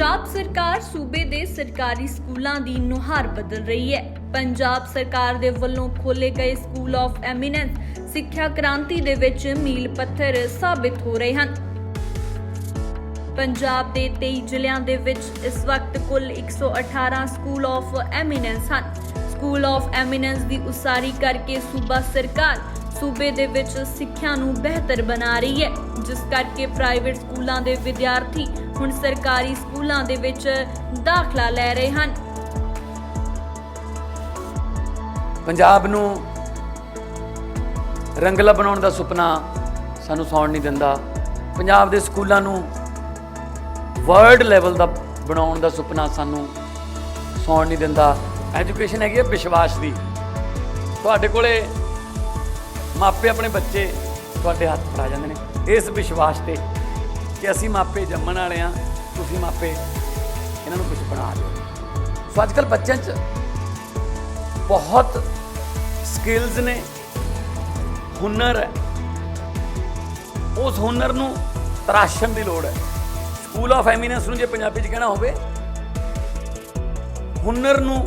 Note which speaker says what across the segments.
Speaker 1: ਪੰਜਾਬ ਸਰਕਾਰ ਸੂਬੇ ਦੇ ਸਰਕਾਰੀ ਸਕੂਲਾਂ ਦੀ ਨੁਹਾਰ ਬਦਲ ਰਹੀ ਹੈ। ਪੰਜਾਬ ਸਰਕਾਰ ਦੇ ਵੱਲੋਂ ਖੋਲੇ ਗਏ ਸਕੂਲ ਆਫ ਐਮੀਨੈਂਸ ਸਿੱਖਿਆ ਕ੍ਰਾਂਤੀ ਦੇ ਵਿੱਚ ਮੀਲ ਪੱਥਰ ਸਾਬਿਤ ਹੋ ਰਹੇ ਹਨ। ਪੰਜਾਬ ਦੇ 23 ਜ਼ਿਲ੍ਹਿਆਂ ਦੇ ਵਿੱਚ ਇਸ ਵਕਤ ਕੁੱਲ 118 ਸਕੂਲ ਆਫ ਐਮੀਨੈਂਸ ਹਨ। ਸਕੂਲ ਆਫ ਐਮੀਨੈਂਸ ਦੀ ਉਸਾਰੀ ਕਰਕੇ ਸੂਬਾ ਸਰਕਾਰ ਸੂਬੇ ਦੇ ਵਿੱਚ ਸਿੱਖਿਆ ਨੂੰ ਬਿਹਤਰ ਬਣਾ ਰਹੀ ਹੈ, ਜਿਸ ਕਰਕੇ ਪ੍ਰਾਈਵੇਟ ਸਕੂਲਾਂ ਦੇ ਵਿਦਿਆਰਥੀ ਹੁਣ ਸਰਕਾਰੀ ਸਕੂਲਾਂ ਦੇ ਵਿੱਚ ਦਾਖਲਾ ਲੈ ਰਹੇ ਹਨ।
Speaker 2: ਪੰਜਾਬ ਨੂੰ ਰੰਗਲਾ ਬਣਾਉਣ ਦਾ ਸੁਪਨਾ ਸਾਨੂੰ ਸੌਣ ਨਹੀਂ ਦਿੰਦਾ। ਪੰਜਾਬ ਦੇ ਸਕੂਲਾਂ ਨੂੰ ਵਰਲਡ ਲੈਵਲ ਦਾ ਬਣਾਉਣ ਦਾ ਸੁਪਨਾ ਸਾਨੂੰ ਸੌਣ ਨਹੀਂ ਦਿੰਦਾ। ਐਜੂਕੇਸ਼ਨ ਹੈਗੀ ਹੈ ਵਿਸ਼ਵਾਸ ਦੀ। ਤੁਹਾਡੇ ਕੋਲੇ ਮਾਪੇ ਆਪਣੇ ਬੱਚੇ ਤੁਹਾਡੇ ਹੱਥ ਫੜਾ ਜਾਂਦੇ ਨੇ। ਇਸ ਵਿਸ਼ਵਾਸ ਤੇ ਕਿ ਅਸੀਂ ਮਾਪੇ ਜੰਮਣ ਵਾਲੇ ਆ ਤੁਸੀਂ ਮਾਪੇ ਇਹਨਾਂ ਨੂੰ ਕੁਝ ਬਣਾ ਦਿਓ। ਸੋ ਅੱਜ ਕੱਲ੍ਹ ਬੱਚਿਆਂ 'ਚ ਬਹੁਤ ਸਕਿੱਲਸ ਨੇ, ਹੁਨਰ ਹੈ। ਉਸ ਹੁਨਰ ਨੂੰ ਤਰਾਸ਼ਣ ਦੀ ਲੋੜ ਹੈ। ਸਕੂਲ ਆਫ ਐਮੀਨੈਂਸ ਨੂੰ ਜੇ ਪੰਜਾਬੀ 'ਚ ਕਹਿਣਾ ਹੋਵੇ, ਹੁਨਰ ਨੂੰ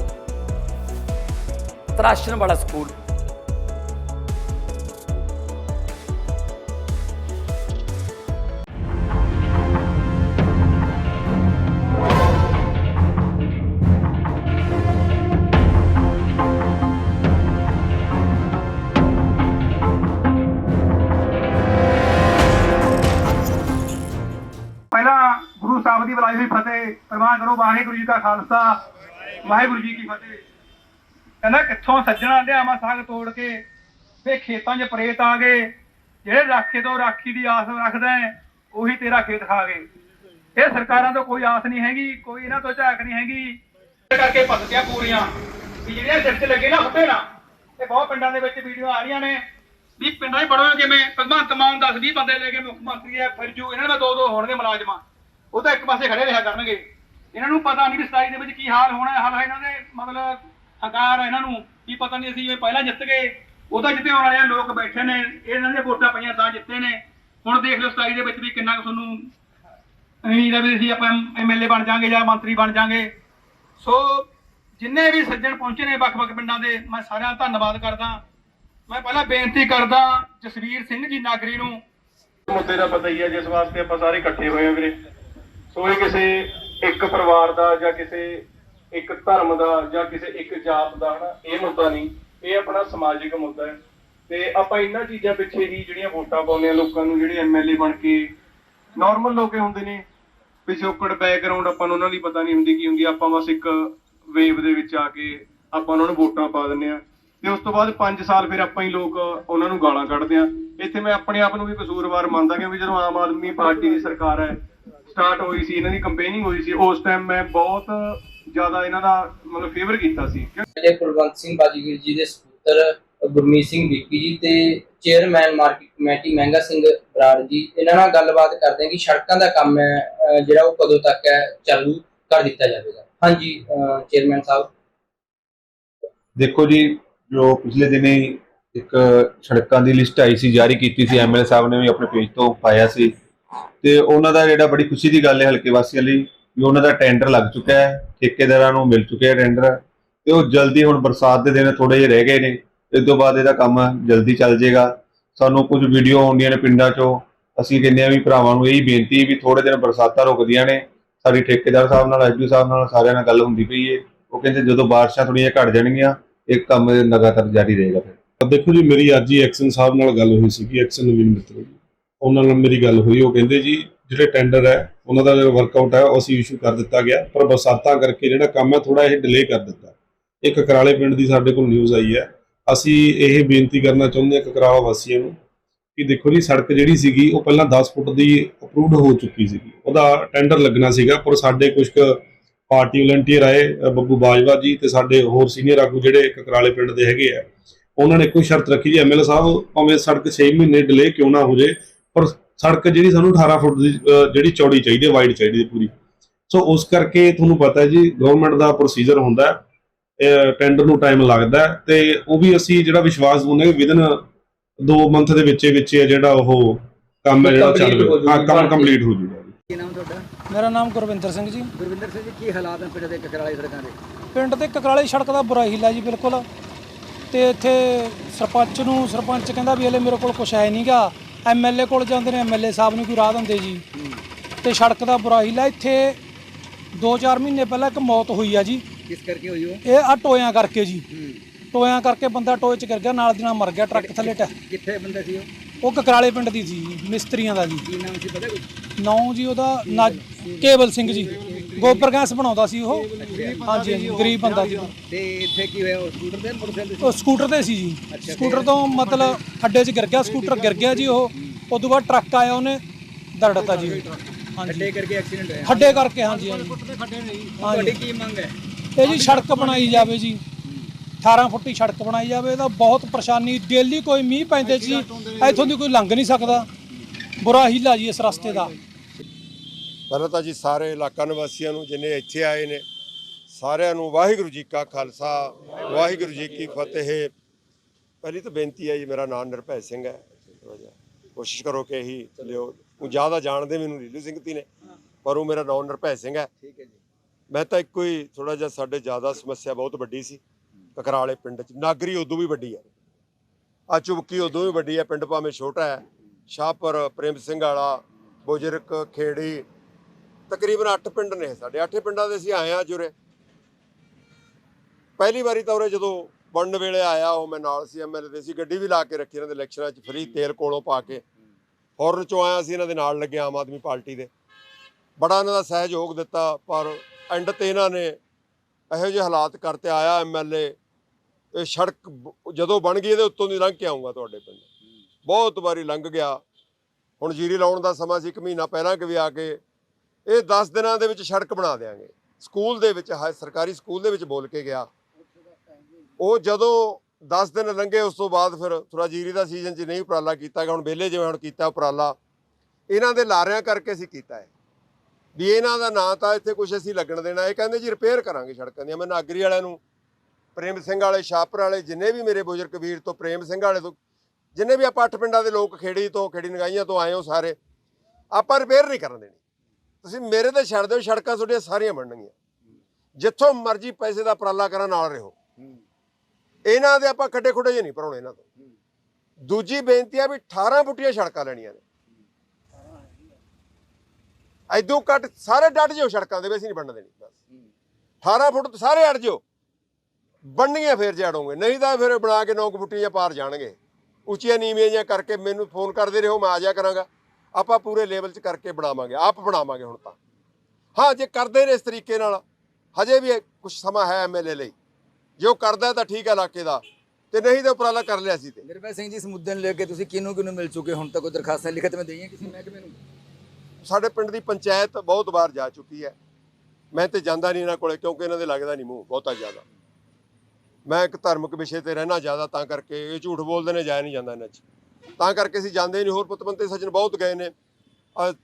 Speaker 2: ਤਰਾਸ਼ਣ ਵਾਲਾ ਸਕੂਲ
Speaker 3: ਫਤਿਹ ਕਰੋ, ਵਾਹਿਗੁਰੂ ਜੀ ਕਾ ਖਾਲਸਾ। ਵਾਹਿਗੁਰੂ ਜੀ ਕੀ ਫਤਿਹ। ਕਹਿੰਦਾ, ਕਿੱਥੋਂ ਸੱਜਣਾ ਲਿਆਵਾਂ ਸਾਗ ਤੋੜ ਕੇ? ਵੇ ਖੇਤਾਂ 'ਚ ਪ੍ਰੇਤ ਆ ਗਏ। ਜਿਹੜੇ ਰਾਖੇ ਤੋਂ ਰਾਖੀ ਦੀ ਆਸ ਰੱਖਦਾ ਉਹੀ ਤੇਰਾ ਖੇਤ ਖਾ ਗਏ। ਇਹ ਸਰਕਾਰਾਂ ਤੋਂ ਕੋਈ ਆਸ ਨਹੀਂ ਹੈਗੀ, ਕੋਈ ਇਹਨਾਂ ਤੋਂ ਝਾਕ ਨਹੀਂ ਹੈਗੀ। ਕਰਕੇ ਭਗਤਿਆਂ ਪੂਰੀਆਂ। ਵੀ ਜਿਹੜੀਆਂ ਸਿਰ 'ਚ ਲੱਗੇ ਨਾ, ਫੁੱਟੇ ਨਾ। ਤੇ ਬਹੁਤ ਪਿੰਡਾਂ ਦੇ ਵਿੱਚ ਵੀਡੀਓ ਆ ਰਹੀਆਂ ਨੇ। ਵੀ ਪਿੰਡਾਂ 'ਚ ਪੜੋਗੇ ਕਿਵੇਂ ਭਗਵੰਤ ਮਾਨ 10 20 ਬੰਦੇ ਲੈ ਕੇ ਮੁੱਖ ਮੰਤਰੀ ਹੈ ਫਿਰਜੂ ਇਹਨਾਂ ਨਾਲ ਦੋ ਦੋ ਹੋਣਗੇ ਮੁਲਾਜ਼ਮਾਂ। ਉਹ ਤਾਂ ਇੱਕ ਪਾਸੇ ਖੜੇ ਰਿਹਾ ਕਰਨਗੇ। ਇਹਨਾਂ ਨੂੰ ਪਤਾ ਨਹੀਂ ਵੀ ਸਤਾਈ ਦੇ ਵਿੱਚ ਕੀ ਹਾਲ ਹੋਣਾ ਹੈ। ਹਾਲ ਹੈ ਇਹਨਾਂ ਦੇ ਮਤਲਬ ਹੰਕਾਰ ਹੈ ਇਹਨਾਂ ਨੂੰ ਕੀ ਪਤਾ ਨਹੀਂ ਅਸੀਂ ਇਹ ਪਹਿਲਾਂ ਜਿੱਤ ਗਏ। ਉਹ ਜਿੱਤੇ ਆਉਣ ਵਾਲੇ ਲੋਕ ਬੈਠੇ ਨੇ ਇਹਨਾਂ ਦੇ ਵੋਟਾਂ ਪਈਆਂ ਤਾਂ ਜਿੱਤੇ ਨੇ। ਹੁਣ ਦੇਖ ਲਓ ਸਤਾਈ ਦੇ ਵਿੱਚ ਵੀ ਕਿੰਨਾ ਕੁ ਤੁਹਾਨੂੰ ਉਮੀਦ ਹੈ ਵੀ ਅਸੀਂ ਆਪਾਂ ਐਮਐਲਏ ਬਣ ਜਾਾਂਗੇ ਜਾਂ ਮੰਤਰੀ ਬਣ ਜਾਾਂਗੇ ਸੋ ਜਿੰਨੇ ਵੀ ਸੱਜਣ ਪਹੁੰਚੇ ਨੇ ਵੱਖ-ਵੱਖ ਪਿੰਡਾਂ ਦੇ, ਮੈਂ ਸਾਰਿਆਂ ਦਾ ਧੰਨਵਾਦ ਕਰਦਾ। ਮੈਂ ਪਹਿਲਾਂ ਬੇਨਤੀ ਕਰਦਾ ਜਸਵੀਰ ਸਿੰਘ ਜੀ ਨਾਗਰੀ ਨੂੰ।
Speaker 4: ਮੁੱਦੇ ਦਾ ਪਤਾ ਹੀ ਹੈ, ਜਿਸ ਵਾਸਤੇ ਆਪਾਂ ਸਾਰੇ ਇਕੱਠੇ ਹੋਏ ਆ ਵੀਰੇ। ਸੋ ਇਹ ਕਿਸੇ ਇੱਕ ਪਰਿਵਾਰ ਦਾ ਜਾਂ ਕਿਸੇ ਇੱਕ ਧਰਮ ਦਾ ਜਾਂ ਕਿਸੇ ਇੱਕ ਜਾਤ ਦਾ, ਹਨਾ? ਇਹ ਮੁੱਦਾ ਨਹੀਂ। ਇਹ ਆਪਣਾ ਸਮਾਜਿਕ ਮੁੱਦਾ ਹੈ। ਤੇ ਆਪਾਂ ਇਹਨਾਂ ਚੀਜ਼ਾਂ ਪਿੱਛੇ ਹੀ ਜਿਹੜੀਆਂ ਵੋਟਾਂ ਪਾਉਂਦੇ ਆ ਲੋਕਾਂ ਨੂੰ, ਜਿਹੜੇ ਐਮਐਲਏ ਬਣ ਕੇ ਨਾਰਮਲ ਲੋਕੇ ਹੁੰਦੇ ਨੇ। ਪਿਛੋਕੜ ਬੈਕਗ੍ਰਾਉਂਡ ਆਪਾਂ ਨੂੰ ਉਹਨਾਂ ਦੀ ਪਤਾ ਨਹੀਂ ਹੁੰਦੀ ਕੀ ਹੁੰਦੀ, ਆਪਾਂ ਬਸ ਇੱਕ ਵੇਵ ਦੇ ਵਿੱਚ ਆ ਕੇ ਆਪਾਂ ਉਹਨਾਂ ਨੂੰ ਵੋਟਾਂ ਪਾ ਦਿੰਦੇ ਆ ਤੇ ਉਸ ਤੋਂ ਬਾਅਦ 5 ਸਾਲ ਫਿਰ ਆਪਾਂ ਹੀ ਲੋਕ ਉਹਨਾਂ ਨੂੰ ਗਾਲਾਂ ਕੱਢਦੇ ਆ ਇੱਥੇ ਮੈਂ ਆਪਣੇ ਆਪ ਨੂੰ ਵੀ ਕਸੂਰਵਾਰ ਮੰਨਦਾ ਕਿਉਂਕਿ ਜਦੋਂ ਆਮ ਆਦਮੀ ਪਾਰਟੀ ਦੀ ਸਰਕਾਰ ਹੈ ਸਟਾਰਟ ਹੋਈ ਸੀ ਇਹਨਾਂ ਦੀ ਕੰਪੇਨਿੰਗ ਹੋਈ ਸੀ ਉਸ ਟਾਈਮ ਮੈਂ ਬਹੁਤ ਜ਼ਿਆਦਾ ਇਹਨਾਂ ਦਾ ਮਤਲਬ ਫੇਵਰ ਕੀਤਾ ਸੀ।
Speaker 5: ਤੇ ਕੁਲਵੰਤ ਸਿੰਘ ਬਾਜੀਗਰ ਜੀ ਦੇ ਸਪੁੱਤਰ ਗੁਰਮੀਤ ਸਿੰਘ ਵਿੱਕੀ ਜੀ ਤੇ ਚੇਅਰਮੈਨ ਮਾਰਕੀਟ ਕਮੇਟੀ ਮਹਿੰਗਾ ਸਿੰਘ ਬਰਾੜ ਜੀ ਇਹਨਾਂ ਨਾਲ ਗੱਲਬਾਤ ਕਰਦੇ ਹਾਂ ਕਿ ਸੜਕਾਂ ਦਾ ਕੰਮ ਹੈ ਜਿਹੜਾ ਉਹ ਕਦੋਂ ਤੱਕ ਹੈ ਚਾਲੂ ਕਰ ਦਿੱਤਾ ਜਾਵੇਗਾ। ਹਾਂਜੀ ਚੇਅਰਮੈਨ ਸਾਹਿਬ।
Speaker 6: ਦੇਖੋ ਜੀ ਜੋ ਪਿਛਲੇ ਦਿਨੇ ਇੱਕ ਸੜਕਾਂ ਦੀ ਲਿਸਟ ਆਈ ਸੀ ਜਾਰੀ ਕੀਤੀ ਸੀ ਐਮਐਲਏ ਸਾਹਿਬ ਨੇ ਵੀ ਆਪਣੇ ਪੇਜ ਤੋਂ ਪਾਇਆ ਸੀ। ਤੇ ਉਹਨਾਂ ਦਾ ਜਿਹੜਾ ਬੜੀ ਖੁਸ਼ੀ ਦੀ ਗੱਲ ਹੈ ਹਲਕੇ ਵਾਸੀਆਂ ਲਈ ਵੀ ਉਹਨਾਂ ਦਾ ਟੈਂਡਰ ਲੱਗ ਚੁੱਕਾ ਹੈ, ਠੇਕੇਦਾਰਾਂ ਨੂੰ ਮਿਲ ਚੁੱਕਿਆ ਟੈਂਡਰ ਤੇ ਉਹ ਜਲਦੀ ਹੁਣ ਬਰਸਾਤ ਦੇ ਦਿਨ ਥੋੜੇ ਜਿਹੇ ਰਹਿ ਗਏ ਨੇ, ਇਸ ਤੋਂ ਬਾਅਦ ਇਹਦਾ ਕੰਮ ਜਲਦੀ ਚੱਲ ਜਾਏਗਾ। ਸਾਨੂੰ ਕੁਝ ਵੀਡੀਓ ਆਉਂਦੀਆਂ ਨੇ ਪਿੰਡਾਂ ਚੋਂ, ਅਸੀਂ ਕਹਿੰਦੇ ਆ ਵੀ ਭਰਾਵਾਂ ਨੂੰ ਇਹੀ ਬੇਨਤੀ ਵੀ ਥੋੜੇ ਦਿਨ ਬਰਸਾਤਾਂ ਰੁਕਦੀਆਂ ਨੇ, ਸਾਡੀ ਠੇਕੇਦਾਰ ਸਾਹਿਬ ਨਾਲ ਐਸਡੀ ਸਾਹਿਬ ਨਾਲ ਸਾਰਿਆਂ ਨਾਲ ਗੱਲ ਹੁੰਦੀ ਪਈ ਏ ਉਹ ਕਹਿੰਦੇ ਜਦੋਂ ਬਾਰਿਸ਼ਾਂ ਥੋੜੀਆਂ ਘਟ ਜਾਣਗੀਆਂ, ਇਹ ਕੰਮ ਲਗਾਤਾਰ ਜਾਰੀ ਰਹੇਗਾ ਫਿਰ।
Speaker 7: ਦੇਖੋ ਜੀ, ਮੇਰੀ ਅੱਜ ਹੀ ਐਕਸ਼ਨ ਸਾਹਿਬ ਨਾਲ ਗੱਲ ਹੋਈ ਸੀਗੀ, ਐਕਸ਼ਨ ਨਵੀਨ ਮਿੱਤਰ ਜੀ ਉਹਨਾਂ ਨਾਲ ਮੇਰੀ ਗੱਲ ਹੋਈ, ਉਹ ਕਹਿੰਦੇ ਜੀ, ਜਿਹੜੇ ਟੈਂਡਰ ਹੈ, ਉਹਨਾਂ ਦਾ ਜਿਹੜਾ ਵਰਕਆਊਟ ਹੈ, ਉਹ ਅਸੀਂ ਇਸ਼ੂ ਕਰ ਦਿੱਤਾ ਗਿਆ, ਪਰ ਬਰਸਾਤਾਂ ਕਰਕੇ ਜਿਹੜਾ ਕੰਮ ਹੈ ਥੋੜਾ ਇਹ ਡਿਲੇ ਕਰ ਦਿੱਤਾ। ਇੱਕ ਕਰਾਲੇ ਪਿੰਡ ਦੀ ਸਾਡੇ ਕੋਲ ਨਿਊਜ਼ ਆਈ ਹੈ। ਅਸੀਂ ਇਹ ਬੇਨਤੀ ਕਰਨਾ ਚਾਹੁੰਦੇ ਹਾਂ ਕਕਰਾਲਾ ਵਾਸੀਆਂ ਨੂੰ ਕਿ ਦੇਖੋ ਜੀ, ਸੜਕ ਜਿਹੜੀ ਸੀਗੀ, ਉਹ ਪਹਿਲਾਂ 10 ਫੁੱਟ ਦੀ ਅਪਰੂਵਡ ਹੋ ਚੁੱਕੀ ਸੀਗੀ। ਉਹਦਾ ਟੈਂਡਰ ਲੱਗਣਾ ਸੀਗਾ, ਪਰ ਸਾਡੇ ਕੁਝ ਕੁ ਪਾਰਟੀ ਵਲੰਟੀਅਰ ਆਏ ਬੱਬੂ ਬਾਜਵਾ ਜੀ ਤੇ ਸਾਡੇ ਹੋਰ ਸੀਨੀਅਰ ਆਗੂ ਜਿਹੜੇ ਕਕਰਾਲੇ ਪਿੰਡ ਦੇ ਹੈਗੇ ਆ, ਉਹਨਾਂ ਨੇ ਕੋਈ ਸ਼ਰਤ ਰੱਖੀ ਜੀ ਐਮਐਲਏ ਸਾਹਿਬ, ਭਾਵੇਂ ਸੜਕ 6 ਮਹੀਨੇ ਡਿਲੇ ਕਿਉਂ ਨਾ ਹੋ ਜੇ ਪਰ ਸੜਕ ਜਿਹੜੀ ਸਾਨੂੰ 18 ਫੁੱਟ ਦੀ ਜਿਹੜੀ ਚੌੜੀ ਚਾਹੀਦੀ ਹੈ ਵਾਈਡ ਚਾਹੀਦੀ ਹੈ ਪੂਰੀ। ਸੋ ਉਸ ਕਰਕੇ ਤੁਹਾਨੂੰ ਪਤਾ ਹੈ ਜੀ ਗਵਰਨਮੈਂਟ ਦਾ ਪ੍ਰੋਸੀਜਰ ਹੁੰਦਾ ਹੈ ਟੈਂਡਰ ਨੂੰ ਟਾਈਮ ਲੱਗਦਾ ਹੈ ਤੇ ਉਹ ਵੀ ਅਸੀਂ ਜਿਹੜਾ ਵਿਸ਼ਵਾਸ ਦਿੰਦੇ ਹਾਂ ਵਿਦਨ 2 ਮੰਥ ਦੇ ਵਿੱਚ ਵਿੱਚ ਜਿਹੜਾ ਉਹ ਕੰਮ ਹੈ ਜਿਹੜਾ ਚੱਲ
Speaker 6: ਰਿਹਾ। ਹਾਂ ਕੰਮ
Speaker 5: ਕੇ।
Speaker 6: ਕੰਪਲੀਟ ਹੋ ਜੂਗਾ
Speaker 8: ਕੀ ਨਾਮ ਤੁਹਾਡਾ?
Speaker 9: ਮੇਰਾ ਨਾਮ ਗੁਰਵਿੰਦਰ ਸਿੰਘ ਜੀ।
Speaker 8: ਗੁਰਵਿੰਦਰ ਸਿੰਘ ਜੀ ਕੀ ਹਾਲਾਤ ਨੇ ਪਿੰਡ ਦੇ ਕਕਰਾਲੇ ਸੜਕਾਂ ਦੇ?
Speaker 9: ਪਿੰਡ ਤੇ ਕਕਰਾਲੇ ਸੜਕ ਦਾ ਬੁਰਾ ਹੀਲਾ ਜੀ ਬਿਲਕੁਲ। ਤੇ ਇੱਥੇ ਸਰਪੰਚ ਨੂੰ ਸਰਪੰਚ ਕਹਿੰਦਾ ਵੀ ਹਲੇ ਮੇਰੇ ਕੋਲ ਕੁਝ ਹੈ ਨਹੀਂਗਾ ਐਮਐਲਏ ਕੋਲ ਜਾਂਦੇ ਨੇ ਐਮਐਲਏ ਸਾਹਿਬ ਨੂੰ ਕੋਈ ਰਾਹ ਦਿੰਦੇ ਜੀ। ਤੇ ਸੜਕ ਦਾ ਬੁਰਾ ਹੀਲਾ ਇੱਥੇ 2-4 ਮਹੀਨੇ ਪਹਿਲਾਂ ਇੱਕ ਮੌਤ ਹੋਈ ਆ ਜੀ।
Speaker 8: ਕਿਸ ਕਰਕੇ ਹੋਈ ਉਹ?
Speaker 9: ਇਹ ਆ ਟੋਇਆਂ ਕਰਕੇ ਜੀ। ਟੋਇਆਂ ਕਰਕੇ ਬੰਦਾ ਟੋਏ 'ਚ ਗਿਰ ਗਿਆ ਨਾਲ ਦੀ ਨਾਲ ਮਰ ਗਿਆ ਟਰੱਕ ਥੱਲੇ ਟੈ
Speaker 8: ਕਿੱਥੇ ਬੰਦਾ ਸੀ ਉਹ?
Speaker 9: ਉਹ ਕਕਰਾਲੇ ਪਿੰਡ ਦੀ ਸੀ ਜੀ, ਮਿਸਤਰੀਆਂ ਦਾ ਜੀ।
Speaker 8: ਕੀ ਨਾਮ ਸੀ ਪਤਾ ਕੁਝ
Speaker 9: ਨੌ ਜੀ ਉਹਦਾ ਨਾਜ- ਕੇਵਲ ਸਿੰਘ ਜੀ। ਗੋਬਰ ਗੈਸ ਬਣਾਉਂਦਾ ਸੀ ਉਹ। ਹਾਂਜੀ ਹਾਂਜੀ ਗਰੀਬ ਬੰਦਾ ਸੀ
Speaker 8: ਤੇ ਇੱਥੇ ਕੀ ਹੋਇਆ ਉਹ ਸਕੂਟਰ ਤੇ ਮੋਟਰਸਾਈਕਲ ਤੇ
Speaker 9: ਉਹ ਸਕੂਟਰ ਤੇ ਸੀ ਜੀ। ਸਕੂਟਰ ਤੋਂ ਮਤਲਬ ਖੱਡੇ 'ਚ ਗਿਰ ਗਿਆ ਸਕੂਟਰ ਗਿਰ ਗਿਆ ਜੀ ਉਹ। ਉਸ ਤੋਂ ਬਾਅਦ ਟਰੱਕ ਆਇਆ ਉਹਨੇ ਦਰੜਤਾ ਜੀ। ਹਾਂਜੀ।
Speaker 8: ਅੱਡੇ ਕਰਕੇ ਐਕਸੀਡੈਂਟ ਹੋਇਆ।
Speaker 9: ਖੱਡੇ ਕਰਕੇ ਹਾਂਜੀ ਹਾਂਜੀ।
Speaker 8: ਤੁਹਾਡੀ ਕੀ ਮੰਗ ਹੈ?
Speaker 9: ਇਹ ਜੀ ਸੜਕ ਬਣਾਈ ਜਾਵੇ ਜੀ। 18 ਫੁੱਟੀ ਸੜਕ ਬਣਾਈ ਜਾਵੇ। ਇਹਦਾ ਬਹੁਤ ਪਰੇਸ਼ਾਨੀ। ਡੇਲੀ ਕੋਈ ਮੀਂਹ ਪੈਂਦੇ ਜੀ। ਇੱਥੋਂ ਦੀ ਕੋਈ ਲੰਘ ਨਹੀਂ ਸਕਦਾ। ਬੁਰਾ ਹੀਲਾ ਜੀ ਇਸ ਰਸਤੇ ਦਾ।
Speaker 10: ਪਹਿਲਾਂ ਤਾਂ ਜੀ ਸਾਰੇ ਇਲਾਕਾ ਨਿਵਾਸੀਆਂ ਨੂੰ ਜਿੰਨੇ ਇੱਥੇ ਆਏ ਨੇ ਸਾਰਿਆਂ ਨੂੰ ਵਾਹਿਗੁਰੂ ਜੀ ਕਾ ਖਾਲਸਾ ਵਾਹਿਗੁਰੂ ਜੀ ਕੀ ਫਤਿਹ। ਪਹਿਲੀ ਤਾਂ ਬੇਨਤੀ ਹੈ ਜੀ ਮੇਰਾ ਨਾਮ ਨਿਰਭੈ ਸਿੰਘ ਹੈ। ਥੋੜ੍ਹਾ ਜਿਹਾ ਕੋਸ਼ਿਸ਼ ਕਰੋ ਕਿ ਇਹੀ ਲਿਓ। ਉਹ ਜ਼ਿਆਦਾ ਜਾਣਦੇ ਮੈਨੂੰ ਲੀਲੂ ਸਿੰਘ ਤੀ ਨੇ ਪਰ ਉਹ ਮੇਰਾ ਨਾਮ ਨਿਰਭੈ ਸਿੰਘ ਹੈ।
Speaker 8: ਠੀਕ ਹੈ ਜੀ।
Speaker 10: ਮੈਂ ਤਾਂ ਇੱਕੋ ਹੀ ਥੋੜਾ ਜਿਹਾ ਸਾਡੇ ਜ਼ਿਆਦਾ ਸਮੱਸਿਆ ਬਹੁਤ ਵੱਡੀ ਸੀ ਕਕਰਾਲੇ ਪਿੰਡ ਚ। ਨਾਗਰੀ ਉਦੋਂ ਵੀ ਵੱਡੀ ਹੈ। ਆ ਚੁਬਕੀ ਉਦੋਂ ਵੀ ਵੱਡੀ ਹੈ ਪਿੰਡ ਭਾਵੇਂ ਛੋਟਾ ਹੈ। ਸ਼ਾਹਪੁਰ ਪ੍ਰੇਮ ਸਿੰਘ ਵਾਲਾ ਬੁਜਰਕ ਖੇੜੀ, ਤਕਰੀਬਨ 8 ਪਿੰਡ ਨੇ ਸਾਡੇ। 8 ਪਿੰਡਾਂ ਦੇ ਅਸੀਂ ਆਏ ਆ ਜੁਰੇ। ਪਹਿਲੀ ਵਾਰੀ ਤਾਂ ਉਰੇ ਜਦੋਂ ਬਣਨ ਵੇਲੇ ਆਇਆ, ਉਹ ਮੈਂ ਨਾਲ ਸੀ ਐਮਐਲਏ ਦੇ ਸੀ, ਗੱਡੀ ਵੀ ਲਾ ਕੇ ਰੱਖੀ ਇਹਨਾਂ ਦੇ ਇਲੈਕਸ਼ਨਾਂ 'ਚ ਫ੍ਰੀ ਤੇਲ ਕੋਲੋਂ ਪਾ ਕੇ। ਹੌਰਨ ਚੋਂ ਆਇਆ ਸੀ, ਇਹਨਾਂ ਦੇ ਨਾਲ ਲੱਗੇ ਆਮ ਆਦਮੀ ਪਾਰਟੀ ਦੇ। ਬੜਾ ਇਹਨਾਂ ਦਾ ਸਹਿਯੋਗ ਦਿੱਤਾ, ਪਰ ਐਂਡ ਤੇ ਇਹਨਾਂ ਨੇ ਇਹੋ ਜਿਹੇ ਹਾਲਾਤ ਕਰਤੇ, ਆਇਆ ਐਮਐਲਏ ਇਹ ਸੜਕ ਜਦੋਂ ਬਣ ਗਈ, ਇਹਦੇ ਉੱਤੋਂ ਦੀ ਲੰਘ ਕੇ ਆਉਂਗਾ ਤੁਹਾਡੇ ਪਿੰਡ। ਬਹੁਤ ਵਾਰੀ ਲੰਘ ਗਿਆ। ਹੁਣ ਜੀਰੀ ਲਾਉਣ ਦਾ ਸਮਾਂ ਸੀ, ਇੱਕ ਮਹੀਨਾ ਪਹਿਲਾਂ ਕਿ ਵੀ ਆ ਕੇ, ਇਹ 10 ਦਿਨਾਂ ਦੇ ਵਿੱਚ ਸੜਕ ਬਣਾ ਦੇਾਂਗੇ ਸਕੂਲ ਦੇ ਵਿੱਚ ਹਾਈ ਸਰਕਾਰੀ ਸਕੂਲ ਦੇ ਵਿੱਚ ਬੋਲ ਕੇ ਗਿਆ। ਉਹ ਜਦੋਂ 10 ਦਿਨ ਲੰਘੇ, ਉਸ ਤੋਂ ਬਾਅਦ ਫਿਰ ਥੋੜਾ ਜੀਰੀ ਦਾ ਸੀਜ਼ਨ 'ਚ ਨਹੀਂ ਉਪਰਾਲਾ ਕੀਤਾ ਗਿਆ। ਹੁਣ ਵਿਹਲੇ ਜਿਵੇਂ ਹੁਣ ਕੀਤਾ ਉਪਰਾਲਾ, ਇਹਨਾਂ ਦੇ ਲਾਰਿਆਂ ਕਰਕੇ ਅਸੀਂ ਕੀਤਾ ਹੈ ਵੀ ਇਹਨਾਂ ਦਾ ਨਾਂ ਤਾਂ ਇੱਥੇ ਕੁਝ ਅਸੀਂ ਲੱਗਣ ਦੇਣਾ। ਇਹ ਕਹਿੰਦੇ ਜੀ ਰਿਪੇਅਰ ਕਰਾਂਗੇ ਸੜਕਾਂ ਦੀਆਂ। ਮੈਂ ਨਾਗਰੀ ਵਾਲਿਆਂ ਨੂੰ, ਪ੍ਰੇਮ ਸਿੰਘ ਵਾਲੇ, ਸ਼ਾਹਪੁਰ ਵਾਲੇ, ਜਿੰਨੇ ਵੀ ਮੇਰੇ ਬਜ਼ੁਰਗ ਵੀਰ ਤੋਂ ਪ੍ਰੇਮ ਸਿੰਘ ਵਾਲੇ ਤੋਂ ਜਿੰਨੇ ਵੀ ਆਪਾਂ ਅੱਠ ਪਿੰਡਾਂ ਦੇ ਲੋਕ ਖੇੜੀ ਤੋਂ, ਖੇੜੀ ਨਗਾਈਆਂ ਤੋਂ ਆਏ ਹੋ ਸਾਰੇ, ਆਪਾਂ ਰਿਪੇਅਰ ਨਹੀਂ ਕਰਨ ਦੇਣੀ। ਤੁਸੀਂ ਮੇਰੇ ਤੇ ਛੱਡ ਦਿਓ, ਸੜਕਾਂ ਤੁਹਾਡੀਆਂ ਸਾਰੀਆਂ ਬਣਨਗੀਆਂ। ਜਿੱਥੋਂ ਮਰਜ਼ੀ ਪੈਸੇ ਦਾ ਉਪਰਾਲਾ ਕਰਨ ਨਾਲ ਰਹੋ। ਇਹਨਾਂ ਦੇ ਆਪਾਂ ਖੱਡੇ ਖੁੱਡੇ ਜੇ ਨਹੀਂ ਭਰਾਉਣੇ ਇਹਨਾਂ ਤੋਂ। ਦੂਜੀ ਬੇਨਤੀ ਆ ਵੀ 18 ਫੁੱਟੀਆਂ ਸੜਕਾਂ ਲੈਣੀਆਂ ਨੇ। ਐਦੋਂ ਕੱਟ ਸਾਰੇ ਡੱਟ ਜਿਓ ਸੜਕਾਂ ਦੇ ਵਿੱਚ ਅਸੀਂ ਨਹੀਂ ਬਣਨ ਦੇਣੀ, ਬਸ। 18 ਫੁੱਟ ਸਾਰੇ ਅੜ ਜਿਓ। ਬਣਨੀਆਂ ਫੇਰ ਜੜੋਗੇ ਨਹੀਂ ਤਾਂ ਫਿਰ ਬਣਾ ਕੇ 9 ਫੁੱਟੀਆਂ ਪਾਰ ਜਾਣਗੇ। ਉੱਚੀਆਂ ਨੀਵੀਆਂ ਜਿਹੀਆਂ ਕਰਕੇ ਮੈਨੂੰ ਫੋਨ ਕਰਦੇ ਰਹੋ ਮੈਂ ਆ ਜਾ ਕਰਾਂਗਾ। ਆਪਾਂ ਪੂਰੇ ਲੈਵਲ 'ਚ ਕਰਕੇ ਬਣਾਵਾਂਗੇ ਆਪ ਬਣਾਵਾਂਗੇ ਹੁਣ ਤਾਂ। ਹਾਂ ਜੇ ਕਰਦੇ ਨੇ ਇਸ ਤਰੀਕੇ ਨਾਲ ਹਜੇ ਵੀ ਕੁਝ ਸਮਾਂ ਹੈ ਐਮਐਲਏ ਲਈ। ਜੇ ਉਹ ਕਰਦਾ ਤਾਂ ਠੀਕ ਹੈ ਇਲਾਕੇ ਦਾ ਤੇ ਨਹੀਂ ਤਾਂ ਉਪਰਾਲਾ ਕਰ ਲਿਆ ਸੀ ਤੇ।
Speaker 8: ਨਿਰਭੈ ਸਿੰਘ ਜੀ ਇਸ ਮੁੱਦੇ ਨੂੰ ਲੈ ਕੇ ਤੁਸੀਂ ਕਿਹਨੂੰ ਕਿਹਨੂੰ ਮਿਲ ਚੁੱਕੇ ਹੁਣ ਤੱਕ ਕੋਈ ਦਰਖਾਸਤਾਂ ਲਿਖਤ ਵਿੱਚ ਦਈਆਂ ਕਿਸੇ ਮਹਿਕਮੇ ਨੂੰ?
Speaker 10: ਸਾਡੇ ਪਿੰਡ ਦੀ ਪੰਚਾਇਤ ਬਹੁਤ ਵਾਰ ਜਾ ਚੁੱਕੀ ਹੈ। ਮੈਂ ਤੇ ਜਾਂਦਾ ਨਹੀਂ ਇਹਨਾਂ ਕੋਲੇ ਕਿਉਂਕਿ ਇਹਨਾਂ ਦੇ ਲੱਗਦਾ ਨਹੀਂ ਮੂੰਹ ਬਹੁਤਾ ਜ਼ਿਆਦਾ। ਮੈਂ ਇੱਕ ਧਾਰਮਿਕ ਵਿਸ਼ੇ ਤੇ ਰਹਿਣਾ ਜ਼ਿਆਦਾ ਤਾਂ ਕਰਕੇ ਇਹ ਝੂਠ ਬੋਲਦੇ ਨੇ ਜਾਇਆ ਨਹੀਂ ਜਾਂਦਾ ਇਹਨਾਂ 'ਚ। ਤਾਂ ਕਰਕੇ ਅਸੀਂ ਜਾਂਦੇ ਨਹੀਂ ਹੋਰ ਪੁੱਤਬੰਤੇ ਸੱਜਣ ਬਹੁਤ ਗਏ ਨੇ।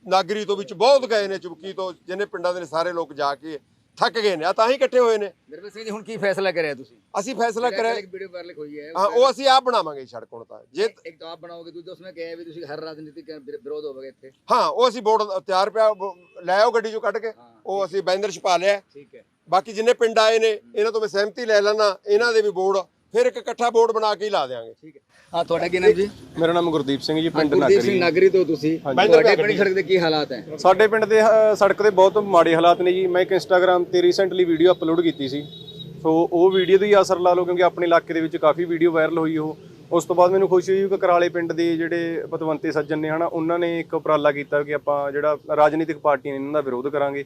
Speaker 10: ਨਾਗਰੀ ਤੋਂ ਵਿੱਚ ਬਹੁਤ ਗਏ ਨੇ ਚੁਬਕੀ ਤੋਂ ਜਿੰਨੇ ਪਿੰਡਾਂ ਦੇ ਸਾਰੇ ਲੋਕ ਜਾ ਕੇ ਥੱਕ ਗਏ ਨੇ। ਆ ਤਾਂ ਹੀ ਇਕੱਠੇ ਹੋਏ ਨੇ।
Speaker 8: ਨਿਰਭੈ ਸਿੰਘ ਜੀ ਹੁਣ ਕੀ ਫੈਸਲਾ ਕਰਿਆ ਤੁਸੀਂ?
Speaker 10: ਅਸੀਂ ਫੈਸਲਾ ਕਰਿਆ
Speaker 8: ਇੱਕ ਵੀਡੀਓ ਵਾਇਰਲ ਹੋਈ ਹੈ
Speaker 10: ਹਾਂ ਉਹ ਅਸੀਂ ਆਪ ਬਣਾਵਾਂਗੇ ਸੜਕ ਹੁਣ ਤਾਂ। ਜੇ
Speaker 8: ਇੱਕ ਤਾਂ ਆਪ ਬਣਾਓਗੇ ਦੂਜਾ ਉਸਨੇ ਕਿਹਾ ਵੀ ਤੁਸੀਂ ਹਰ ਰਾਜਨੀਤਿਕ ਵਿਰੋਧ ਹੋਵੋਗੇ ਇੱਥੇ।
Speaker 10: ਹਾਂ ਉਹ ਅਸੀਂ ਬੋਰਡ ਤਿਆਰ ਪਿਆ ਲੈ ਆਓ ਗੱਡੀ ਚੋਂ ਕੱਢ ਕੇ। ਉਹ ਅਸੀਂ ਬੈਨਰ ਛਪਾ ਲਿਆ।
Speaker 8: ਠੀਕ ਹੈ।
Speaker 10: ਬਾਕੀ ਜਿੰਨੇ ਪਿੰਡ ਆਏ ਨੇ ਇਹਨਾਂ ਤੋਂ ਮੈਂ ਸਹਿਮਤੀ ਲੈ ਲੈਣਾ ਇਹਨਾਂ ਦੇ ਵੀ ਬੋਰਡ ਫਿਰ ਇੱਕ ਇਕੱਠਾ ਬੋਰਡ ਬਣਾ ਕੇ ਹੀ ਲਾ ਦੇਵਾਂਗੇ
Speaker 8: ਠੀਕ ਹੈ। ਹਾਂ ਤੁਹਾਡਾ ਕੀ ਨਾਮ ਜੀ?
Speaker 4: ਮੇਰਾ ਨਾਮ ਗੁਰਦੀਪ ਸਿੰਘ ਜੀ ਪਿੰਡ
Speaker 8: ਗੁਰਦੀਪ ਸਿੰਘ
Speaker 4: ਨਾਗਰੀ
Speaker 8: ਨਾਗਰੀ ਤੋਂ ਤੁਸੀਂ। ਤੁਹਾਡੇ ਪਿੰਡ ਸੜਕ ਦੇ ਕੀ ਹਾਲਾਤ ਹੈ?
Speaker 4: ਸਾਡੇ ਪਿੰਡ ਦੇ ਅ, ਸੜਕ ਦੇ ਬਹੁਤ ਮਾੜੇ ਹਾਲਾਤ ਨੇ ਜੀ। ਮੈਂ ਇੱਕ ਇੰਸਟਾਗ੍ਰam ਤੇ ਰੀਸੈਂਟਲੀ ਵੀਡੀਓ ਅਪਲੋਡ ਕੀਤੀ ਸੀ। ਸੋ ਉਹ ਵੀਡੀਓ ਦਾ ਹੀ ਅਸਰ ਲਾ ਲਓ ਕਿਉਂਕਿ ਆਪਣੇ ਇਲਾਕੇ ਦੇ ਵਿੱਚ ਕਾਫੀ ਵੀਡੀਓ ਵਾਇਰਲ ਹੋਈ ਉਹ। ਉਸ ਤੋਂ ਬਾਅਦ ਮੈਨੂੰ ਖੁਸ਼ੀ ਹੋਈ ਕਿ ਕਰਾਲੇ ਪਿੰਡ ਦੇ ਜਿਹੜੇ ਪਤਵੰਤੇ ਸੱਜਣ ਨੇ ਹਨਾ ਉਹਨਾਂ ਨੇ ਇੱਕ ਉਪਰਾਲਾ ਕੀਤਾ ਕਿ ਆਪਾਂ ਜਿਹੜਾ ਰਾਜਨੀਤਿਕ ਪਾਰਟੀਆਂ ਨੇ ਇਹਨਾਂ ਦਾ ਵਿਰੋਧ ਕਰਾਂਗੇ।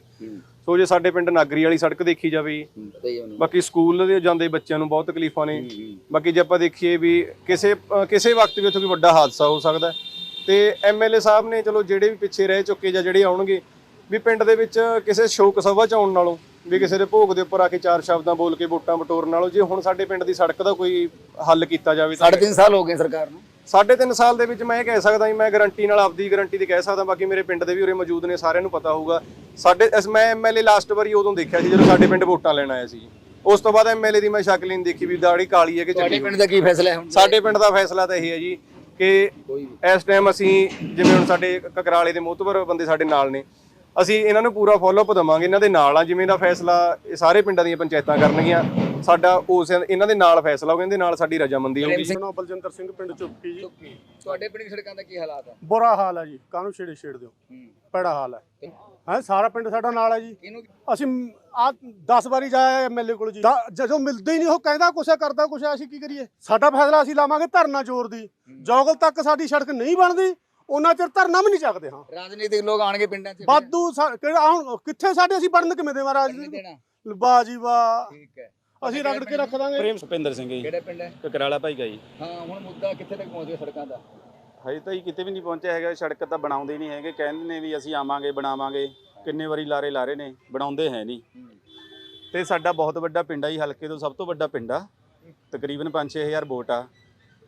Speaker 4: ਸੋ ਜੇ ਸਾਡੇ ਪਿੰਡ ਨਾਗਰੀ ਵਾਲੀ ਸੜਕ ਦੇਖੀ ਜਾਵੇ ਬਾਕੀ ਸਕੂਲ ਦੇ ਜਾਂਦੇ ਬੱਚਿਆਂ ਨੂੰ ਬਹੁਤ ਤਕਲੀਫਾਂ ਨੇ। ਬਾਕੀ ਜੇ ਆਪਾਂ ਦੇਖੀਏ ਵੀ ਕਿਸੇ ਕਿਸੇ ਵਕਤ ਵੀ ਉੱਥੇ ਕੋਈ ਵੱਡਾ ਹਾਦਸਾ ਹੋ ਸਕਦਾ। ਤੇ ਐਮਐਲਏ ਸਾਹਿਬ ਨੇ ਚਲੋ ਜਿਹੜੇ ਵੀ ਪਿੱਛੇ ਰਹਿ ਚੁੱਕੇ ਜਾਂ ਜਿਹੜੇ ਆਉਣਗੇ ਵੀ ਪਿੰਡ ਦੇ ਵਿੱਚ ਕਿਸੇ ਸ਼ੋਕ ਸਭਾ ਚ ਆਉਣ ਨਾਲੋਂ ਵੀ ਕਿਸੇ ਦੇ ਭੋਗ ਦੇ ਉੱਪਰ ਆ ਕੇ ਚਾਰ ਸ਼ਬਦਾਂ ਬੋਲ ਕੇ ਵੋਟਾਂ ਬਟੋਰਨ ਨਾਲੋਂ ਜੇ ਹੁਣ ਸਾਡੇ ਪਿੰਡ ਦੀ ਸੜਕ ਦਾ ਕੋਈ ਹੱਲ ਕੀਤਾ ਜਾਵੇ ਤਾਂ
Speaker 8: ਸਾਢੇ ਤਿੰਨ ਸਾਲ ਹੋ ਗਏ ਸਰਕਾਰ ਨੂੰ।
Speaker 4: ਸਾਢੇ ਤਿੰਨ ਸਾਲ ਦੇ ਵਿੱਚ ਮੈਂ ਇਹ ਕਹਿ ਸਕਦਾ ਜੀ ਮੈਂ ਗਾਰੰਟੀ ਨਾਲ ਆਪਦੀ ਗਾਰੰਟੀ ਤੇ ਕਹਿ ਸਕਦਾ ਬਾਕੀ ਮੇਰੇ ਪਿੰਡ ਦੇ ਵੀ ਉਰੇ ਮੌਜੂਦ ਨੇ ਸਾਰਿਆਂ ਨੂੰ ਪਤਾ ਹੋਊਗਾ। ਸਾਡੇ ਅਸ- ਮੈਂ ਐਮਐਲਏ ਲਾਸਟ ਵਾਰੀ ਉਦੋਂ ਦੇਖਿਆ ਸੀ ਜਦੋਂ ਸਾਡੇ ਪਿੰਡ ਵੋਟਾਂ ਲੈਣ ਆਇਆ ਸੀ ਉਸ ਤੋਂ ਬਾਅਦ ਐਮਐਲਏ ਦੀ ਮੈਂ ਸ਼ਕਲ ਨਹੀਂ ਦੇਖੀ ਵੀ ਦਾੜੀ ਕਾਲੀ ਹੈ ਕਿ ਚਿੱਟੀ
Speaker 8: ਪਿੰਡ ਦਾ ਕੀ ਫੈਸਲਾ ਹੈ ਹੁਣ?
Speaker 4: ਸਾਡੇ ਪਿੰਡ ਦਾ ਫੈਸਲਾ ਤਾਂ ਇਹ ਹੈ ਜੀ ਕਿ ਇਸ ਟਾਈਮ ਅਸੀਂ ਜਿਵੇਂ ਹੁਣ ਸਾਡੇ ਕਕਰਾਲੇ ਦੇ ਮੋਹਤਬਰ ਬੰਦੇ ਸਾਡੇ ਨਾਲ ਨੇ
Speaker 11: ਅਸੀਂ ਇਹਨਾਂ ਨੂੰ ਪੂਰਾ ਫਾਲੋਅਪ ਦੇਵਾਂਗੇ ਇਹਨਾਂ ਦੇ ਨਾਲ ਆ ਜਿਵੇਂ ਦਾ ਫੈਸਲਾ ਇਹ ਸਾਰੇ ਪਿੰਡਾਂ ਦੀਆਂ ਪੰਚਾਇਤਾਂ ਕਰਨਗੀਆਂ ਸਾਡਾ ਉਸ ਇਹਨਾਂ ਦੇ ਨਾਲ ਫੈਸਲਾ ਹੋਊਗਾ ਇਹਦੇ ਨਾਲ ਸਾਡੀ ਰਜਾਮੰਦੀ ਹੋਊਗੀ।
Speaker 8: ਸਿੰਘ
Speaker 12: ਬਲਜਿੰਦਰ ਸਿੰਘ ਪਿੰਡ ਚੁੱਕੀ ਜੀ।
Speaker 8: ਤੁਹਾਡੇ ਪਿੰਡ ਦੀ ਸੜਕਾਂ ਦਾ ਕੀ ਹਾਲਾਤ ਆ?
Speaker 12: ਬੁਰਾ ਹਾਲ ਹੈ ਜੀ ਕਾਹਨੂੰ ਛੇੜੇ ਛੇੜ ਦਿਓ? ਬੜਾ ਹਾਲ ਹੈ ਹਾਂ ਸਾਰਾ ਪਿੰਡ ਸਾਡਾ ਨਾਲ ਹੈ ਜੀ। ਅਸੀਂ ਆ 10 ਵਾਰੀ ਜਾਇਆ ਐਮਐਲਏ ਕੋਲ ਜੀ। ਦਾ- ਜਦੋਂ ਮਿਲਦੇ ਹੀ ਨਹੀਂ ਉਹ ਕਹਿੰਦਾ ਕੁਛ ਕਰਦਾ ਕੁਛ ਅਸੀਂ ਕੀ ਕਰੀਏ? ਸਾਡਾ ਫੈਸਲਾ ਅਸੀਂ ਲਾਵਾਂਗੇ ਧਰਨਾ ਜ਼ੋਰ ਦੀ। ਜੋਗਲ ਤੱਕ ਸਾਡੀ ਸੜਕ ਨਹੀਂ ਬਣਦੀ। ਉਹਨਾਂ ਚਿਰ ਧਰਨਾ ਵੀ ਨਹੀਂ ਚੱਕਦੇ ਹਾਂ।
Speaker 8: ਰਾਜਨੀਤਿਕ ਲੋਕ ਆਣਗੇ ਪਿੰਡਾਂ 'ਚ?
Speaker 12: ਬਾਦੂ ਸਾ- ਕਿਹੜਾ ਹੁਣ ਕਿੱਥੇ ਸਾਡੇ ਅਸੀਂ ਬਣਨ ਕਿਵੇਂ ਦੇਵਾਂ ਰਾਜ
Speaker 8: ਨਹੀਂ ਦੇਣਾ?
Speaker 12: ਵਾਹ ਜੀ ਵਾਹ
Speaker 8: ਠੀਕ ਹੈ।
Speaker 12: ਅਸੀਂ ਰਗੜ ਕੇ ਰੱਖ ਦਾਂਗੇ।
Speaker 11: ਪ੍ਰੇਮ ਸੁਪਿੰਦਰ ਸਿੰਘ ਜੀ।
Speaker 8: ਕਿਹੜਾ ਪਿੰਡ ਹੈ?
Speaker 11: ਕਕਰਾਲਾ ਭਾਈ ਗਾ ਜੀ।
Speaker 8: ਹਾਂ ਹੁਣ ਮੁੱਦਾ ਕਿੱਥੇ ਤੱਕ ਪਹੁੰਚ ਗਿਆ ਸੜਕਾਂ ਦਾ?
Speaker 11: ਹਜੇ ਤਾਂ ਜੀ ਕਿਤੇ ਵੀ ਨਹੀਂ ਪਹੁੰਚਿਆ ਹੈਗਾ। ਸੜਕ ਤਾਂ ਬਣਾਉਂਦੇ ਨਹੀਂ ਹੈਗੇ। ਕਹਿੰਦੇ ਨੇ ਵੀ ਅਸੀਂ ਆਵਾਂਗੇ ਬਣਾਵਾਂਗੇ। ਕਿੰਨੇ ਵਾਰੀ ਲਾਰੇ ਲਾਰੇ ਨੇ। ਬਣਾਉਂਦੇ ਹੈ ਨਹੀਂ। ਤੇ ਸਾਡਾ ਬਹੁਤ ਵੱਡਾ ਪਿੰਡ ਆ ਜੀ। ਹਲਕੇ ਤੋਂ ਸਭ ਤੋਂ ਵੱਡਾ ਪਿੰਡ ਆ। ਤਕਰੀਬਨ 5-6000 ਵੋਟ ਆ।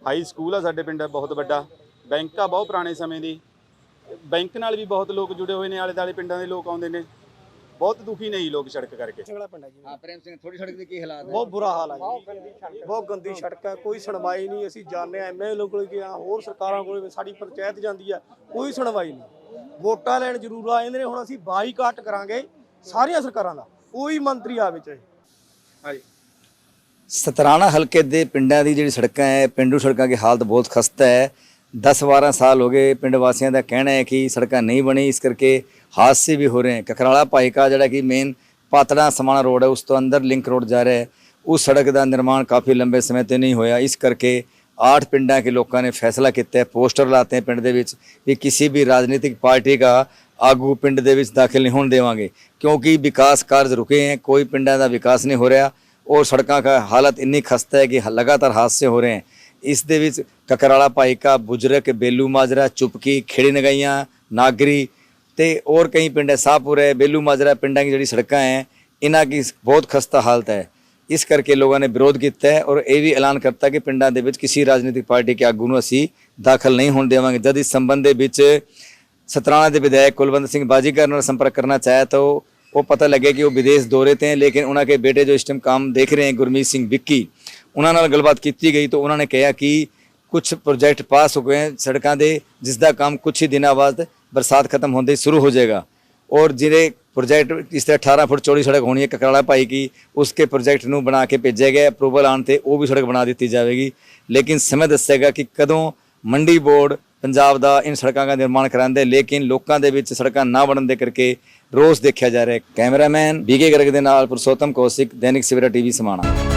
Speaker 11: ਹਾਈ ਸਕੂਲ ਆ ਸਾਡੇ ਪਿੰਡ ਬਹੁਤ ਵੱਡਾ। ਬੈਂਕ ਆ ਬਹੁਤ ਪੁਰਾਣੇ ਸਮੇਂ ਦੀ। ਬੈਂਕ ਨਾਲ ਵੀ ਬਹੁਤ ਲੋਕ ਜੁੜੇ ਹੋਏ ਨੇ ਆਲੇ ਦਾਲੇ ਪਿੰਡਾਂ ਦੇ ਲੋਕ ਆਉਂਦੇ ਨੇ। ਬਹੁਤ ਦੁਖੀ ਨੇ ਜੀ ਲੋਕ ਸੜਕ ਕਰਕੇ।
Speaker 8: ਹਾਂ ਪ੍ਰੇਮ ਸਿੰਘ ਥੋੜੀ ਸੜਕ ਦੇ ਕੀ ਹਾਲਾਤ ਹੈ
Speaker 12: ਬਹੁਤ ਬੁਰਾ ਹਾਲ ਹੈ ਜੀ। ਬਹੁਤ ਗੰਦੀ ਸੜਕ ਹੈ ਕੋਈ ਸੁਣਵਾਈ ਨਹੀਂ ਅਸੀਂ ਜਾਣਦੇ ਆ ਐਮਐਲਏ ਕੋਲ ਗਿਆ ਹੋਰ ਸਰਕਾਰਾਂ ਕੋਲ ਸਾਡੀ ਪੰਚਾਇਤ ਜਾਂਦੀ ਆ ਕੋਈ ਸੁਣਵਾਈ ਨਹੀਂ। ਵੋਟਾਂ ਲੈਣ ਜ਼ਰੂਰ ਆ ਜਾਂਦੇ ਨੇ ਹੁਣ ਅਸੀਂ ਬਾਈਕਾਟ ਕਰਾਂਗੇ ਸਾਰੀਆਂ ਸਰਕਾਰਾਂ ਦਾ ਕੋਈ ਮੰਤਰੀ ਆਵੇ ਚਾਹੇ।
Speaker 8: ਸਤਰਾਣਾ ਹਲਕੇ ਦੇ ਪਿੰਡਾਂ ਦੀ ਜਿਹੜੀ ਸੜਕਾਂ ਹੈ ਪਿੰਡੂ ਸੜਕਾਂ ਦੀ ਹਾਲਤ ਬਹੁਤ ਖਸਤਾ ਹੈ 10-12 ਸਾਲ ਹੋ ਗਏ ਪਿੰਡ ਵਾਸੀਆਂ ਦਾ ਕਹਿਣਾ ਹੈ ਕਿ ਸੜਕਾਂ ਨਹੀਂ ਬਣੀ ਇਸ ਕਰਕੇ ਹਾਦਸੇ ਵੀ ਹੋ ਰਹੇ ਹਨ ਕਕਰਾਲਾ ਭਾਈਕਾ ਜਿਹੜਾ ਕਿ ਮੇਨ ਪਾਤੜਾ ਸਮਾਣਾ ਰੋਡ ਹੈ ਉਸ ਤੋਂ ਅੰਦਰ ਲਿੰਕ ਰੋਡ ਜਾ ਰਿਹਾ ਹੈ ਉਸ ਸੜਕ ਦਾ ਨਿਰਮਾਣ ਕਾਫੀ ਲੰਬੇ ਸਮੇਂ ਤੋਂ ਨਹੀਂ ਹੋਇਆ ਇਸ ਕਰਕੇ आठ पिंडा के लोगों ने फैसला किया पोस्टर लाते हैं पिंड भी किसी भी राजनीतिक पार्टी का आगू पिंड दाखिल नहीं होने देवे क्योंकि विकास कार्य रुके हैं कोई पिंडा का विकास नहीं हो रहा और सड़कों का हालत इन्नी खस्ता है कि लगातार हादसे हो रहे हैं ਇਸ ਦੇ ਵਿੱਚ ਕਕਰਾਲਾ ਭਾਈਕਾ ਬੁਜਰਕ ਬੇਲੂ ਮਾਜਰਾ ਚੁਪਕੀ ਖੇੜੀ ਨਗਾਈਆਂ ਨਾਗਰੀ ਤੇ ਔਰ ਕਈ ਪਿੰਡ ਹੈ ਸਾਹਪੁਰ ਹੈ ਬੇਲੂ ਮਾਜਰਾ ਪਿੰਡਾਂ ਦੀ ਜਿਹੜੀ ਸੜਕਾਂ ਹੈ ਇਹਨਾਂ ਦੀ ਬਹੁਤ ਖਸਤਾ ਹਾਲਤ ਹੈ ਇਸ ਕਰਕੇ ਲੋਕਾਂ ਨੇ ਵਿਰੋਧ ਕੀਤਾ ਹੈ ਔਰ ਇਹ ਵੀ ਐਲਾਨ ਕਰਤਾ ਕਿ ਪਿੰਡਾਂ ਦੇ ਵਿੱਚ ਕਿਸੇ ਰਾਜਨੀਤਿਕ ਪਾਰਟੀ ਕੇ ਆਗੂ ਨੂੰ ਅਸੀਂ ਦਾਖਲ ਨਹੀਂ ਹੋਣ ਦੇਵਾਂਗੇ ਜਦ ਇਸ ਸੰਬੰਧ ਦੇ ਵਿੱਚ सतराना के विधायक कुलवंत सिंह बाजीकर ने संपर्क करना चाहा तो वो पता लगे कि वो विदेश दौरे थे लेकिन उन्होंने बेटे जो इस टाइम काम देख रहे हैं गुरमीत सिंह विक्की ਉਹਨਾਂ ਨਾਲ ਗੱਲਬਾਤ ਕੀਤੀ ਗਈ ਤਾਂ ਉਹਨਾਂ ਨੇ ਕਿਹਾ ਕਿ ਕੁਝ ਪ੍ਰੋਜੈਕਟ ਪਾਸ ਹੋ ਗਏ ਸੜਕਾਂ ਦੇ ਜਿਸ ਦਾ ਕੰਮ ਕੁਝ ਹੀ ਦਿਨਾਂ ਬਾਅਦ ਬਰਸਾਤ ਖਤਮ ਹੋਣ ਦੇ ਸ਼ੁਰੂ ਹੋ ਜਾਏਗਾ। ਔਰ ਜਿਹੜੇ ਪ੍ਰੋਜੈਕਟ ਇਸ 'ਤੇ 18 ਫੁੱਟ ਚੌੜੀ ਸੜਕ ਹੋਣੀ ਹੈ, ਕਕਰਾਲਾ ਭਾਈ ਕੀ, ਉਸਕੇ ਪ੍ਰੋਜੈਕਟ ਨੂੰ ਬਣਾ ਕੇ ਭੇਜਿਆ ਗਿਆ ਅਪਰੂਵਲ ਆਣ ਤੇ ਉਹ ਵੀ ਸੜਕ ਬਣਾ ਦਿੱਤੀ ਜਾਵੇਗੀ। ਲੇਕਿਨ ਸਮੇਂ ਦੱਸੇਗਾ ਕਿ ਕਦੋਂ ਮੰਡੀ ਬੋਰਡ ਪੰਜਾਬ ਦਾ ਇਨ ਸੜਕਾਂ ਦਾ ਨਿਰਮਾਣ ਕਰਾਉਂਦੇ ਲੇਕਿਨ ਲੋਕਾਂ ਦੇ ਵਿੱਚ ਸੜਕਾਂ ਨਾ ਬਣਨ ਦੇ ਕਰਕੇ ਰੋਸ ਦੇਖਿਆ ਜਾ ਰਿਹਾ ਹੈ। ਕੈਮਰਾਮੈਨ ਬੀਕੇ ਗਰਗ ਦੇ ਨਾਲ ਪ੍ਰਸੋਤਮ ਕੌਸਿਕ, ਦੈਨਿਕ ਸਿਵਰਾ ਟੀਵੀ ਸਮਾਣਾ।